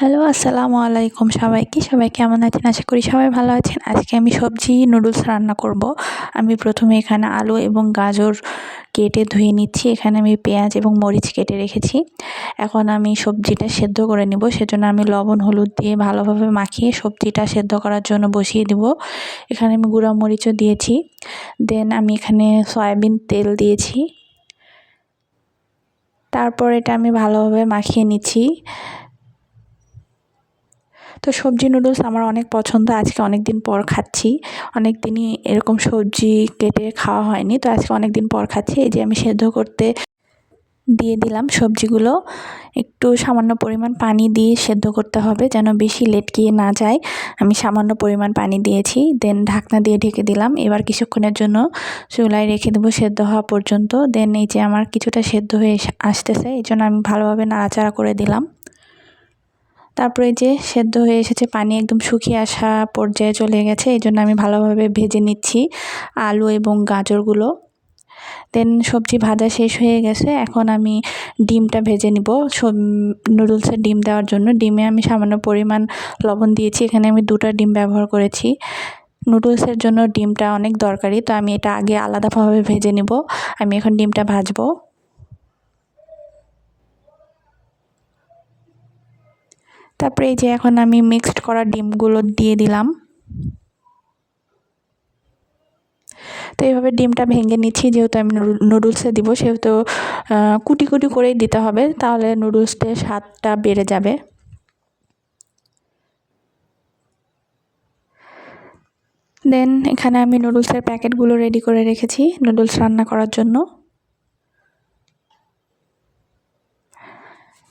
Hello, আসসালামু আলাইকুম সবাইকে। সবাই কেমন আছেন? আশা করি সবাই ভালো আছেন। আজকে আমি সবজি, নুডলস রান্না করব। আমি প্রথমে এখানে আলু এবং গাজর কেটে ধুয়ে নিচ্ছি। এখানে আমি পেঁয়াজ এবং মরিচ কেটে রেখেছি। এখন আমি সবজিটা সেদ্ধ করে নিব। সেজন্য আমি লবণ, হলুদ দিয়ে ভালোভাবে মাখিয়ে সবজিটা সেদ্ধ করার জন্য বসিয়ে দিব। এখানে আমি গুঁড়া মরিচও দিয়েছি। দেন আমি এখানে সয়াবিন তেল দিয়েছি। তারপর এটা আমি ভালোভাবে মাখিয়ে নিচ্ছি। তো সবজি নুডলস আমার অনেক পছন্দ। আজকে অনেক দিন পর খাচ্ছি। অনেক দিনই এরকম সবজি কেটে খাওয়া হয়নি। তো আজকে অনেক দিন পর খাচ্ছি। এই যে আমি সেদ্ধ করতে দিয়ে দিলাম সবজিগুলো। একটু সামান্য পরিমাণ পানি দিয়ে সেদ্ধ করতে হবে যেন বেশি লেটকিয়ে না যায়। আমি সামান্য পরিমাণ পানি দিয়েছি। দেন ঢাকনা দিয়ে ঢেকে দিলাম। এবার কিছুক্ষণের জন্য চুলায় রেখে দেবো সেদ্ধ হওয়া পর্যন্ত। দেন এই যে আমার কিছুটা সেদ্ধ হয়ে আসতেছে এই জন্য আমি ভালোভাবে নাড়াচাড়া করে দিলাম। তারপরে যে সেদ্ধ হয়ে এসেছে পানি একদম শুকিয়ে আসা পর্যায়ে চলে গেছে, এই জন্য আমি ভালোভাবে ভেজে নিচ্ছি আলু এবং গাজরগুলো। দেন সবজি ভাজা শেষ হয়ে গেছে, এখন আমি ডিমটা ভেজে নিব। নুডলসের ডিম দেওয়ার জন্য ডিমে আমি সামান্য পরিমাণ লবণ দিয়েছি, এখানে আমি দুটা ডিম ব্যবহার করেছি। নুডলসের জন্য ডিমটা অনেক দরকারি, তো আমি এটা আগে আলাদাভাবে ভেজে নিব। আমি এখন ডিমটা ভাজবো। তারপরে এই যে এখন আমি মিক্সড করা ডিমগুলো দিয়ে দিলাম। তো এইভাবে ডিমটা ভেঙে নিচ্ছি, যেহেতু আমি নুডলসে দিব, সেহেতু কুটি কুটি করেই দিতে হবে, তাহলে নুডলসটার স্বাদটা বেড়ে যাবে। দেন এখানে আমি নুডলসের প্যাকেটগুলো রেডি করে রেখেছি, নুডলস রান্না করার জন্য।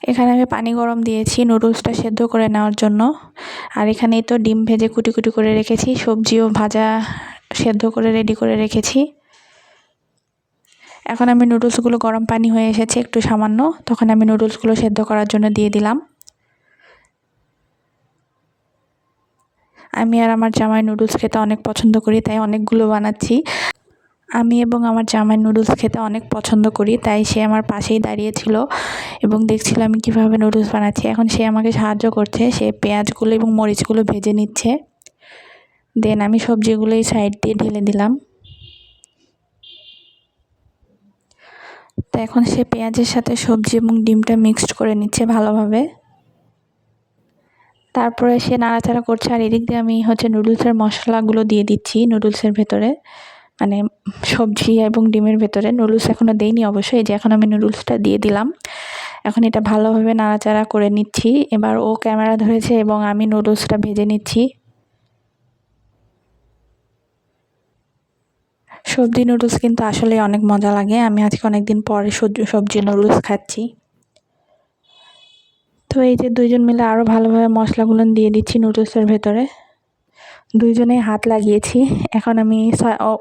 এখানে আমি পানি গরম দিয়েছি নুডলসটা সেদ্ধ করে নেওয়ার জন্য। আর এখানেই তো ডিম ভেজে কুটি কুটি করে রেখেছি, সবজিও ভাজা সেদ্ধ করে রেডি করে রেখেছি। এখন আমি নুডলসগুলো গরম পানি হয়ে এসেছে একটু সামান্য, তখন আমি নুডলসগুলো সেদ্ধ করার জন্য দিয়ে দিলাম। আমি আর আমার জামাই নুডলস খেতে অনেক পছন্দ করি, তাই অনেকগুলো বানাচ্ছি। আমি এবং আমার জামাই নুডলস খেতে অনেক পছন্দ করি, তাই সে আমার পাশেই দাঁড়িয়েছিল এবং দেখছিল আমি কীভাবে নুডলস বানাচ্ছি। এখন সে আমাকে সাহায্য করছে, সে পেঁয়াজগুলো এবং মরিচগুলো ভেজে নিচ্ছে। দেন আমি সবজিগুলোই সাইড দিয়ে ঢেলে দিলাম। তো এখন সে পেঁয়াজের সাথে সবজি এবং ডিমটা মিক্সড করে নিচ্ছে ভালোভাবে। তারপরে সে নাড়াচাড়া করছে, আর এদিক দিয়ে আমি হচ্ছে নুডলসের মশলাগুলো দিয়ে দিচ্ছি নুডলসের ভেতরে। মানে সবজি এবং ডিমের ভেতরে নুডলস এখনও দেইনি অবশ্যই এই যে এখন আমি নুডলসটা দিয়ে দিলাম। এখন এটা ভালোভাবে নাড়াচাড়া করে নিচ্ছি। এবার ও ক্যামেরা ধরেছে এবং আমি নুডলসটা ভেজে নিচ্ছি। সবজি নুডলস কিন্তু আসলে অনেক মজা লাগে। আমি আজকে অনেক দিন পরে সবজি নুডলস খাচ্ছি। তো এই যে দুইজন মিলে আরও ভালোভাবে মশলাগুলো দিয়ে দিচ্ছি নুডলসের ভেতরে। দুইজনেই হাত লাগিয়েছি। এখন আমি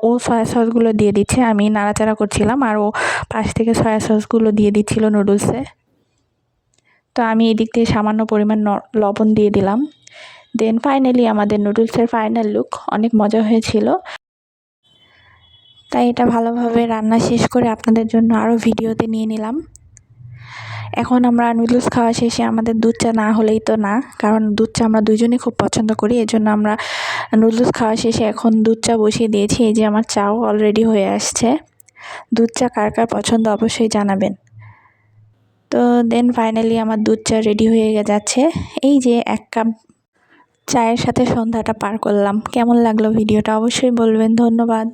ও সয়া সসগুলো দিয়ে দিচ্ছে। আমি নাড়াচাড়া করছিলাম আর ও পাশ থেকে সয়া সসগুলো দিয়ে দিচ্ছিল নুডলসে। তো আমি এদিক দিয়ে সামান্য পরিমাণ লবণ দিয়ে দিলাম। দেন ফাইনালি আমাদের নুডলসের ফাইনাল লুক অনেক মজা হয়েছিল। তাই এটা ভালোভাবে রান্না শেষ করে আপনাদের জন্য আরও ভিডিওতে নিয়ে নিলাম। এখন আমরা নুডলস খাওয়া শেষে আমাদের দুধ চা না হলেই তো না, কারণ দুধ চা আমরা দুজনেই খুব পছন্দ করি, এজন্য আমরা নুডলস খাওয়া শেষে এখন দুধ চা বসিয়ে দিয়েছি, এই যে আমার চাও অলরেডি হয়ে আসছে। দুধ চা কার কার পছন্দ অবশ্যই জানাবেন। তো দেন ফাইনালি আমার দুধ চা রেডি হয়ে যাচ্ছে, এই যে এক কাপ চায়ের সাথে সন্ধ্যাটা পার করলাম, কেমন লাগল ভিডিওটা অবশ্যই বলবেন, ধন্যবাদ।